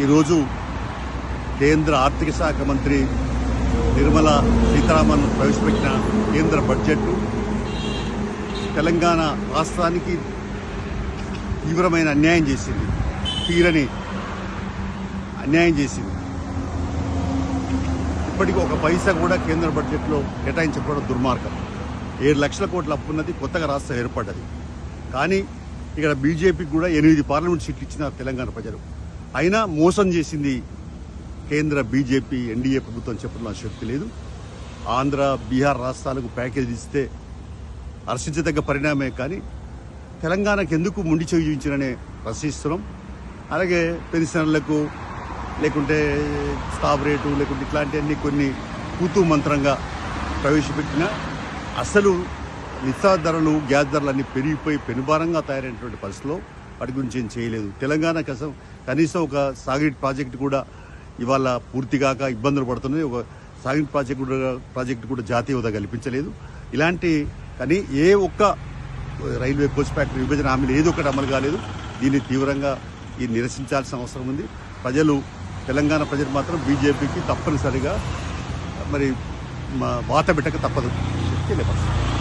ఈరోజు కేంద్ర ఆర్థిక శాఖ మంత్రి నిర్మలా సీతారామన్ ప్రవేశపెట్టిన కేంద్ర బడ్జెట్ తెలంగాణ రాష్ట్రానికి తీవ్రమైన అన్యాయం చేసింది తీరని అన్యాయం చేసింది. ఇప్పటికీ ఒక పైసా కూడా కేంద్ర బడ్జెట్లో కేటాయించకపోవడం దుర్మార్గం. ఏడు లక్షల కోట్ల అప్పు ఉన్నది కొత్తగా రాష్ట్రం ఏర్పడ్డది. కానీ ఇక్కడ బీజేపీకి కూడా ఎనిమిది పార్లమెంట్ సీట్లు ఇచ్చిన తెలంగాణ ప్రజలు. అయినా మోసం చేసింది కేంద్ర బీజేపీ ఎన్డీఏ ప్రభుత్వం చెప్పడం నాకు శక్తి లేదు. ఆంధ్ర బీహార్ రాష్ట్రాలకు ప్యాకేజ్ ఇస్తే హర్షించదగ్గ పరిణామే కానీ తెలంగాణకు ఎందుకు ముండి చెవి చూపించారనే ప్రశ్నిస్తున్నాం. అలాగే పెన్షనర్లకు లేకుంటే స్టాప్ రేటు లేకుంటే ఇట్లాంటివన్నీ కొన్ని కూతు మంత్రంగా ప్రవేశపెట్టిన అసలు నిత్యావసర ధరలు గ్యాస్ ధరలు అన్నీ పెరిగిపోయి పెనుభారంగా తయారైనటువంటి పరిస్థితిలో వాటి గురించి ఏం చేయలేదు. తెలంగాణ కోసం కనీసం ఒక సాగిట్ ప్రాజెక్టు కూడా ఇవాళ పూర్తిగాక ఇబ్బందులు పడుతున్నాయి. ఒక సాగిట్ ప్రాజెక్టు కూడా ప్రాజెక్టు కూడా జాతీయ హోదా కల్పించలేదు. ఇలాంటి కానీ ఏ ఒక్క రైల్వే కోచ్ ఫ్యాక్టరీ విభజన హామీలు ఏదో ఒకటి అమలు కాలేదు. దీన్ని తీవ్రంగా ఈ నిరసించాల్సిన అవసరం ఉంది. ప్రజలు తెలంగాణ ప్రజలు మాత్రం బీజేపీకి తప్పనిసరిగా మరి మా వాత పెట్టక తప్పదు. తెలియపరుస్తుంది